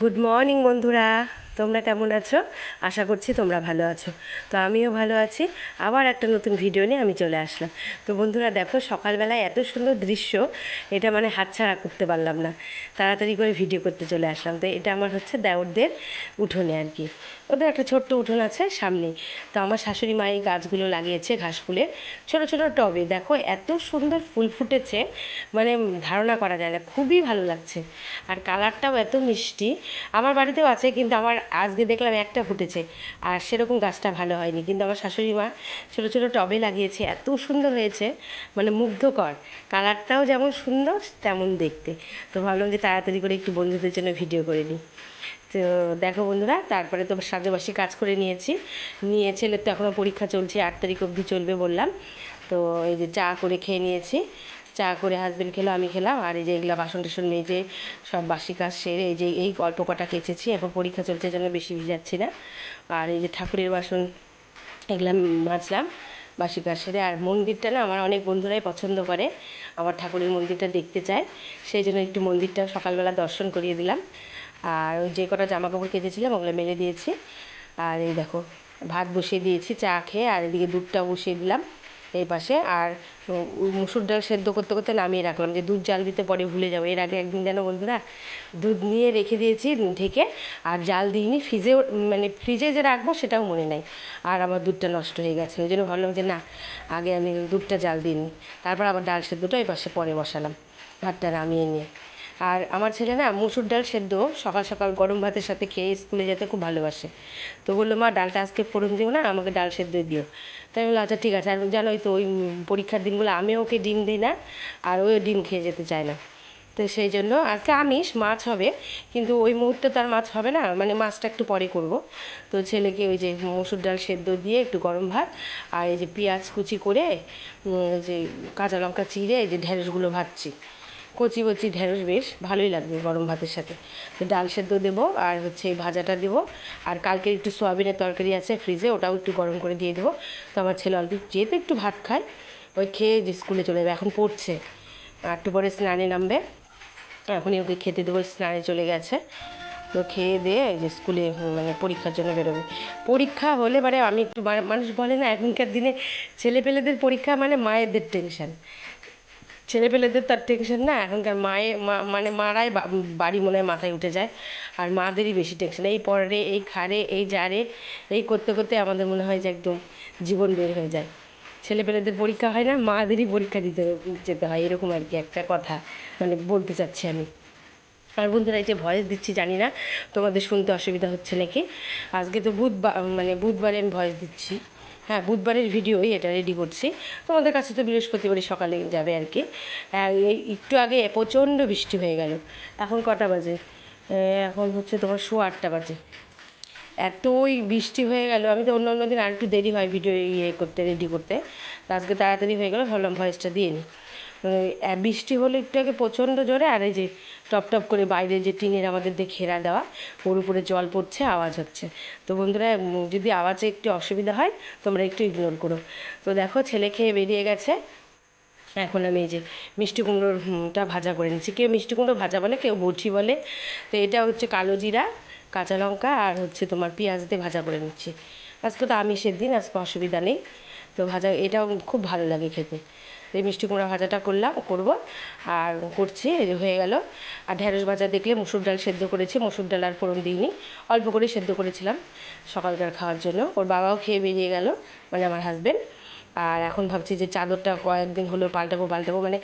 Good morning বন্ধুরা। তোমরা কেমন আছো? আশা করছি তোমরা ভালো আছো। তো আমিও ভালো আছি। আবার একটা নতুন ভিডিও নিয়ে আমি চলে আসলাম। তো বন্ধুরা, দেখো, সকালবেলায় এত সুন্দর দৃশ্য, এটা মানে হাতছাড়া করতে পারলাম না। তাড়াতাড়ি করে ভিডিও করতে চলে আসলাম। তো এটা আমার হচ্ছে দেওরদের উঠোনে আর কি। ওদের একটা ছোট্ট উঠোন আছে সামনেই। তো আমার শাশুড়ি মা এই গাছগুলো লাগিয়েছে ঘাস ফুলের ছোটো ছোটো টবে। দেখো, এত সুন্দর ফুল ফুটেছে। মানে ধারণা করা যায় না, খুবই ভালো লাগছে। আর কালারটাও এত মিষ্টি। আমার বাড়িতেও আছে, কিন্তু আমার আজকে দেখলাম একটা ফুটেছে। আর সেরকম গাছটা ভালো হয়নি। কিন্তু আমার শাশুড়ি মা ছোটো ছোটো টবে লাগিয়েছে। এত সুন্দর হয়েছে। মানে মুগ্ধকর। কালারটাও যেমন সুন্দর, তেমন দেখতে। তো ভাবলাম যে তাড়াতাড়ি করে একটু বন্ধুদের জন্য ভিডিও করে নিই। তো দেখো বন্ধুরা, তারপরে তো সাজেবাসি কাজ করে নিয়েছি। নিয়ে ছেলের তো এখনও পরীক্ষা চলছে, আট তারিখ অবধি চলবে বললাম। তো এই যে চা করে খেয়ে নিয়েছি। চা করে হাজবেন্ড খেলো, আমি খেলাম। আর এই যে এগুলো বাসন টাসন মেজে সব বাসি কাজ সেরে এই যে এই অল্প কটা কেচেছি। এখন পরীক্ষা চলছে জন্য বেশি ভিজাচ্ছি না। আর এই যে ঠাকুরের বাসন এগুলো মাজলাম, বাসি কাজ সেরে। আর মন্দিরটা না আমার অনেক বন্ধুরাই পছন্দ করে। আমার ঠাকুরের মন্দিরটা দেখতে চায়। সেই জন্য একটু মন্দিরটা সকালবেলা দর্শন করিয়ে দিলাম। আর ওই যে কটা জামা কাপড় কেচেছিলাম ওগুলো মেলে দিয়েছি। আর এই দেখো, ভাত বসিয়ে দিয়েছি, চা খেয়ে, আর এদিকে দুধটা বসিয়ে দিলাম এই পাশে। আর মুসুর ডাল সেদ্ধ করতে করতে নামিয়ে রাখলাম যে দুধ জাল দিতে পরে ভুলে যাব। এর আগে একদিন যেন বন্ধুরা, দুধ নিয়ে রেখে দিয়েছি ঢেকে, আর জাল দিইনি ফ্রিজেও মানে ফ্রিজে যে রাখব সেটাও মনে নাই। আর আমার দুধটা নষ্ট হয়ে গেছে, ওই জন্য ভাবলাম যে না, আগে আমি দুধটা জাল দিইনি। তারপর আবার ডাল সেদ্ধটা এই পাশে পরে বসালাম, ভাতটা নামিয়ে নিয়ে। আর আমার ছেলে না মুসুর ডাল সেদ্ধ, সকাল সকাল গরম ভাতের সাথে খেয়ে স্কুলে যেতে খুব ভালোবাসে। তো বলল, মা, ডালটা আজকে ফোড়ন দিও না, আমাকে ডাল সেদ্ধ দিও। তাই বলল আচ্ছা ঠিক আছে। আর জানোই তো ওই পরীক্ষার দিনগুলো আমিও ওকে ডিম দিই না, আর ওই ডিম খেয়ে যেতে চায় না। তো সেই জন্য আজকে আমিষ, মাছ হবে, কিন্তু ওই মুহূর্তে তো আর মাছ হবে না মানে মাছটা একটু পরে করব। তো ছেলেকে ওই যে মসুর ডাল সেদ্ধ দিয়ে একটু গরম ভাত, আর এই যে পেঁয়াজ কুচি করে যে কাঁচা লঙ্কা চিড়ে, এই যে ঢেঁড়সগুলো ভাজছি। কচি কচি ঢেঁড়স বেশ ভালোই লাগবে গরম ভাতের সাথে। তো ডাল সেদ্ধ দেবো আর হচ্ছে এই ভাজাটা দেবো। আর কালকে একটু সোয়াবিনের তরকারি আছে ফ্রিজে, ওটাও একটু গরম করে দিয়ে দেবো। তো আমার ছেলে অল্প যেহেতু একটু ভাত খায়, ওই খেয়ে যে স্কুলে চলে যাবে, এখন পড়ছে। আর একটু পরে স্নানে নামবে। এখনই ওকে খেতে দেবো, স্নানে চলে গেছে। তো খেয়ে দিয়ে যে স্কুলে মানে পরীক্ষার জন্য বেরোবে। পরীক্ষা হলে মানে আমি একটু মানুষ বলে না, এখনকার দিনে ছেলেপেলেদের পরীক্ষা মানে মায়েদের টেনশন। ছেলেপেলেদের তার টেনশন না, এখনকার মায়ে মা মানে মারাই বাড়ি মনে হয় মাথায় উঠে যায়। আর মাদেরই বেশি টেনশন এই পরে, এই খারে এই জারে, এই করতে করতে আমাদের মনে হয় যে একদম জীবন বের হয়ে যায়। ছেলেপেলেদের পরীক্ষা হয় না, মাদেরই পরীক্ষা দিতে যেতে হয়, এরকম আর কি একটা কথা মানে বলতে চাচ্ছি আমি। আর বন্ধুরা, এই যে ভয়েস দিচ্ছি, জানি না তোমাদের শুনতে অসুবিধা হচ্ছে নাকি? আজকে তো বুধবার মানে বুধবারে আমি ভয়েস দিচ্ছি। হ্যাঁ বুধবারের ভিডিওই এটা রেডি করছি। তোমাদের কাছে তো বৃহস্পতিবারই সকালে যাবে আর কি। এই একটু আগে প্রচণ্ড বৃষ্টি হয়ে গেল। এখন কটা বাজে? এখন হচ্ছে তোমার শো আটটা বাজে। এতই বৃষ্টি হয়ে গেল। আমি তো অন্য অন্য দিন আর একটু দেরি হয় ভিডিও ইয়ে করতে রেডি করতে। আজকে তাড়াতাড়ি হয়ে গেলো, ভাবলাম ভয়েসটা দিয়ে নিই বৃষ্টি হলে একটু আগে প্রচণ্ড জোরে আর এই যে টপ টপ করে বাইরে যে টিনের আমাদের দিয়ে ঘেরা দেওয়া, ওর উপরে জল পড়ছে, আওয়াজ হচ্ছে। তো বন্ধুরা যদি আওয়াজে একটু অসুবিধা হয়, তোমরা একটু ইগনোর করো। তো দেখো, ছেলে খেয়ে বেরিয়ে গেছে। এখন আমি এই যে মিষ্টি কুমড়োটা ভাজা করে নিচ্ছি। কেউ মিষ্টি কুমড়ো ভাজা বলে, কেউ বটি বলে। তো এটা হচ্ছে কালো জিরা, কাঁচা লঙ্কা আর হচ্ছে তোমার পেঁয়াজ দিয়ে ভাজা করে নিচ্ছি। আজকে তো আমিষের দিন, আজকে অসুবিধা নেই। তো ভাজা, এটাও খুব ভালো লাগে খেতে। এই মিষ্টি কুমড়া ভাজাটা করলাম করব। আর করছি হয়ে গেল। আর ঢ্যাঁড়স ভাজা দেখলে মুসুর ডাল সেদ্ধ করেছি, মুসুর ডাল আর ফোড়ন দিইনি। অল্প করে সেদ্ধ করেছিলাম সকালকার খাওয়ার জন্য। ওর বাবাও খেয়ে বেরিয়ে গেল মানে আমার হাজব্যান্ড আর এখন ভাবছি যে চাদরটা কয়েকদিন হলো পাল্টাবো পাল্টাবো মানে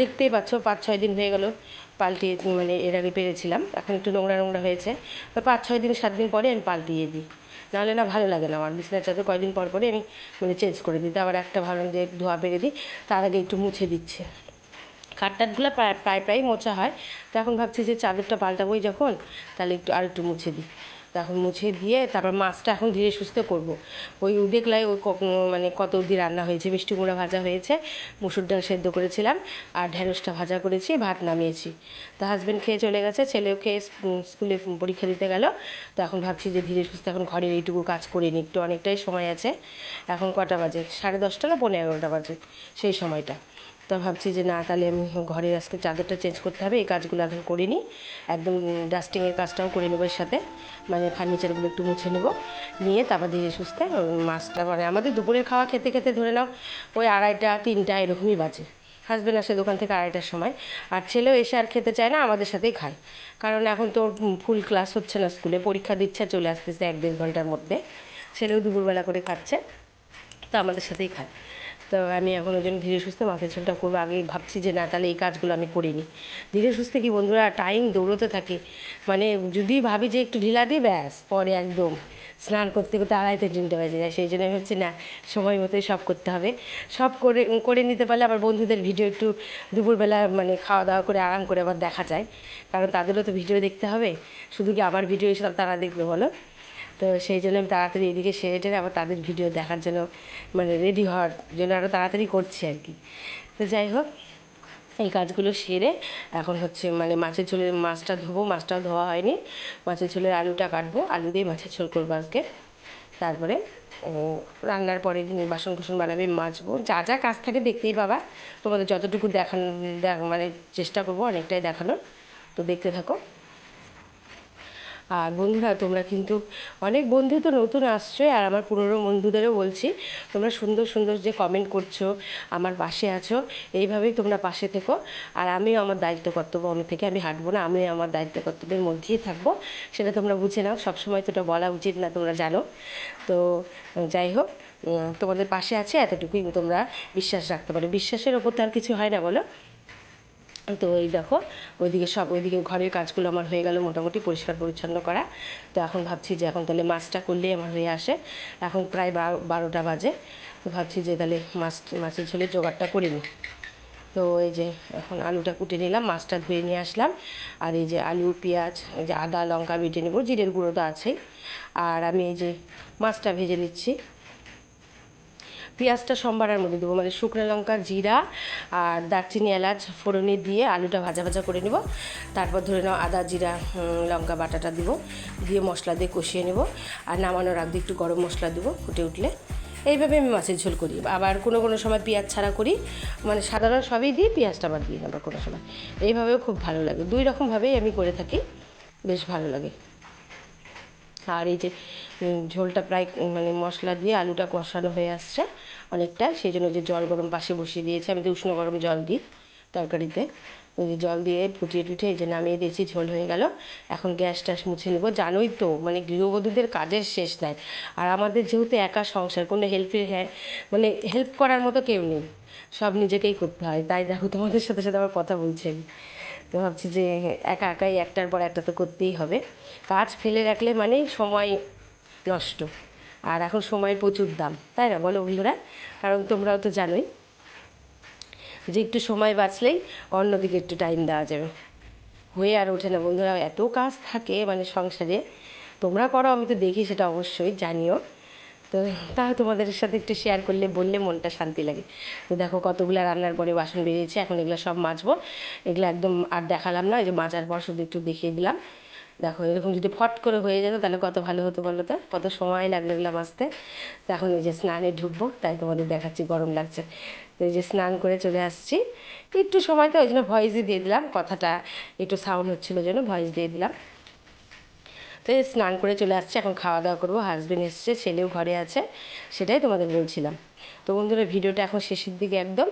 দেখতেই পাচ্ছ পাঁচ ছয় দিন হয়ে গেল। পাল্টিয়ে মানে এর আগে পেরেছিলাম। এখন একটু নোংরা নোংরা হয়েছে। পাঁচ, ছয় দিন, সাত দিন পরে আমি পাল্টিয়ে দিই। নাহলে না ভালো লাগে না আমার বিছানার চাদর। কয়েকদিন পর পরে আমি মানে চেঞ্জ করে দিই। আবার একটা ভালো যে ধোয়া পেরে দিই, তার আগে একটু মুছে দিচ্ছে। খাটটাটগুলো প্রায় প্রায় প্রায় মোছা হয়। তো এখন ভাবছি যে চাদরটা পাল্টাবই যখন, তাহলে একটু আর একটু মুছে দিই। তখন মুছে দিয়ে তারপর মাছটা এখন ধীরে সুস্থে করব। ওই দেখলাই ওই মানে কত অবধি রান্না হয়েছে, মিষ্টি কুমড়া ভাজা হয়েছে, মুসুর ডাল সেদ্ধ করেছিলাম, আর ঢেঁড়সটা ভাজা করেছি, ভাত নামিয়েছি। তা হাজব্যান্ড খেয়ে চলে গেছে, ছেলেও খেয়ে স্কুলে পরীক্ষা দিতে গেল। তো এখন ভাবছি যে ধীরে সুস্থে এখন ঘরের এইটুকু কাজ করে নিই, একটু অনেকটাই সময় আছে। এখন কটা বাজে? সাড়ে দশটা না পনেরো এগারোটা বাজে? সেই সময়টা। তো ভাবছি যে না, তাহলে আমি ঘরের আজকে চাদরটা চেঞ্জ করতে হবে, এই কাজগুলো এখন করে নিই একদম ডাস্টিংয়ের কাজটাও করে নেব এর সাথে মানে ফার্নিচারগুলো একটু মুছে নেব, নিয়ে তারপর ধীরে সুস্থে মাছটা মানে আমাদের দুপুরের খাওয়া খেতে খেতে ধরে নাও, ওই আড়াইটা, তিনটা এরকমই বাজে। হাজব্যান্ড আসে দোকান থেকে আড়াইটার সময়, আর ছেলেও এসে আর খেতে চায় না, আমাদের সাথেই খায়। কারণ এখন তো ফুল ক্লাস হচ্ছে না স্কুলে পরীক্ষা দিচ্ছে, চলে আসতেছে এক দেড় ঘণ্টার মধ্যে। ছেলেও দুপুরবেলা করে খাচ্ছে, তো আমাদের সাথেই খায়। তো আমি এখন ওই জন্য ধীরে সুস্থে মাছের ঝোলটা করব, আগেই ভাবছি যে না, তাহলে এই কাজগুলো আমি করিনি। ধীরে সুস্থে কি বন্ধুরা টাইম দৌড়তে থাকে। মানে যদি ভাবি যে একটু ঢিলা দিই, ব্যাস, পরে একদম স্নান করতে করতে আড়াইতে তিনটে বেজে যায়। সেই জন্য আমি ভাবছি, না, সময় মতোই সব করতে হবে। সব করে করে নিতে পারলে আবার বন্ধুদের ভিডিও একটু দুপুরবেলা মানে খাওয়া দাওয়া করে আরাম করে আবার দেখা যায়। কারণ তাদেরও তো ভিডিও দেখতে হবে। শুধু কি আমার ভিডিও সব তারা দেখবে, বলো? তো সেই জন্য আমি তাড়াতাড়ি এদিকে সেরে টেরে আবার তাদের ভিডিও দেখার জন্য মানে রেডি হওয়ার জন্য আরও তাড়াতাড়ি করছি আর কি। তো যাই হোক, এই কাজগুলো সেরে এখন হচ্ছে মানে মাছের ঝোলের মাছটা ধোবো, মাছটাও ধোয়া হয়নি। মাছের ঝোলের আলুটা কাটবো, আলু দিয়ে মাছের ঝোল করব আজকে। তারপরে রান্নার পরে বাসন কুসন বানাবে, মাজবো। যা যা কাজ থাকে দেখতেই পাবা। তোমাদের যতটুকু দেখানো দেখ- মানে চেষ্টা করব অনেকটাই দেখানোর। তো দেখতে থাকো। আর বন্ধুরা, তোমরা কিন্তু অনেক বন্ধু তো নতুন আসছোই আর আমার পুরনো বন্ধুদেরও বলছি, তোমরা সুন্দর সুন্দর যে কমেন্ট করছ, আমার পাশে আছো, এইভাবেই তোমরা পাশে থেকো। আর আমিও আমার দায়িত্ব কর্তব্য অন্য থেকে আমি হাঁটবো না, আমি আমার দায়িত্ব কর্তব্যের মধ্যেই থাকব, সেটা তোমরা বুঝে নাও, সবসময় তো ওটা বলা উচিত না, তোমরা জানো। তো, যাই হোক তোমাদের পাশে আছে, এতটুকুই তোমরা বিশ্বাস রাখতে পারো। বিশ্বাসের ওপর তো আর কিছু হয় না, বলো? তো এই দেখো, ওইদিকে সব, ওইদিকে ঘরের কাজগুলো আমার হয়ে গেল মোটামুটি পরিষ্কার পরিচ্ছন্ন করা। তো এখন ভাবছি যে এখন তাহলে মাছটা করলেই আমার হয়ে আসে। এখন প্রায় বারো বারোটা বাজে। তো ভাবছি যে তাহলে মাছ, মাছের ঝোলে জোগাড়টা করে নিই। তো এই যে এখন আলুটা কুটে নিলাম, মাছটা ধুয়ে নিয়ে আসলাম। আর এই যে আলু, পেঁয়াজ, এই যে আদা, লঙ্কা বেটে নেব, জিরের গুঁড়ো তো আছেই। আর আমি এই যে মাছটা ভেজে নিচ্ছি। পেঁয়াজটা সম্বারের মধ্যে দেবো। মানে শুকনো লঙ্কা, জিরা আর দারচিনি, এলাচ, ফোড়নে দিয়ে আলুটা ভাজা ভাজা করে নেব। তারপর ধরে নাও আদা, জিরা লঙ্কা, বাটাটা দিব। দিয়ে মশলা দিয়ে কষিয়ে নেব। আর নামানোর আগে একটু গরম মশলা দেবো ফুটে উঠলে। এইভাবে আমি মাছের ঝোল করি। আবার কোনো কোনো সময় পেঁয়াজ ছাড়া করি। মানে সাধারণ সবই দিই পেঁয়াজটা আবার দিই আবার কোনো সময়। এইভাবেও খুব ভালো লাগে। দুই রকমভাবেই আমি করে থাকি। বেশ ভালো লাগে। আর এই যে ঝোলটা প্রায় মানে মশলা দিয়ে আলুটা কষানো হয়ে আসছে অনেকটা। সেই জন্য যে জল গরম পাশে বসিয়ে দিয়েছি। আমি তো উষ্ণ গরম জল দিই তরকারিতে, ওই জল দিয়ে ফুটিয়ে টুটিয়ে এই যে নামিয়ে দিয়েছি, ঝোল হয়ে গেল। এখন গ্যাস ট্যাস মুছে নেব। জানোই তো মানে গৃহবধূদের কাজের শেষ নাই। আর আমাদের যেহেতু একা সংসার, কোনো হেল্পের হ্যাঁ মানে হেল্প করার মতো কেউ নেই। সব নিজেকেই করতে হয়। তাই দেখো তোমাদের সাথে সাথে আবার কথা বলছি আমি। তো ভাবছি যে একা একাই একটার পর একটা তো করতেই হবে। কাজ ফেলে রাখলে মানেই সময় নষ্ট। আর এখন সময়ের প্রচুর দাম, তাই না বলো বন্ধুরা? কারণ তোমরাও তো জানোই যে একটু সময় বাঁচলেই অন্যদিকে একটু টাইম দেওয়া যাবে। হয়ে আর ওঠে না বন্ধুরা, এত কাজ থাকে মানে সংসারে। তোমরা করো, আমি তো দেখি সেটা অবশ্যই, জানিও। তো তাও তোমাদের সাথে একটু শেয়ার করলে, বললে মনটা শান্তি লাগে। তো দেখো কতগুলো রান্নার পরে বাসন বেরিয়েছে এখন এগুলো সব মাজবো। এগুলো একদম আর দেখালাম না, এই যে মাজার পর শুধু একটু দেখিয়ে দিলাম। দেখো, এরকম যদি ফট করে হয়ে যেত, তাহলে কত ভালো হতো বলো তো? কত সময় লাগল এগুলো মাজতে? তো এখন এই যে স্নানে ঢুকবো, তাই তোমাদের দেখাচ্ছি গরম লাগছে। তো এই যে স্নান করে চলে আসছি। একটু সময় তো, ওই জন্য ভয়েসই দিয়ে দিলাম, কথাটা একটু সাউন্ড হচ্ছিল জন্য ভয়েস দিয়ে দিলাম। তো স্নান করে চলে আসছে, এখন খাওয়া দাওয়া করব। হাজবেন্ড এসছে, ছেলেও ঘরে আছে, সেটাই তোমাদের বলছিলাম। তো বন্ধুরা, ভিডিওটা এখন শেষের দিকে একদম।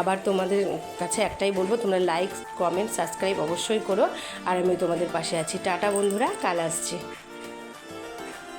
আবার তোমাদের কাছে একটাই বলব, তোমরা লাইক কমেন্ট সাবস্ক্রাইব অবশ্যই করো। আর আমি তোমাদের পাশে আছি। টাটা বন্ধুরা, কাল আসছি।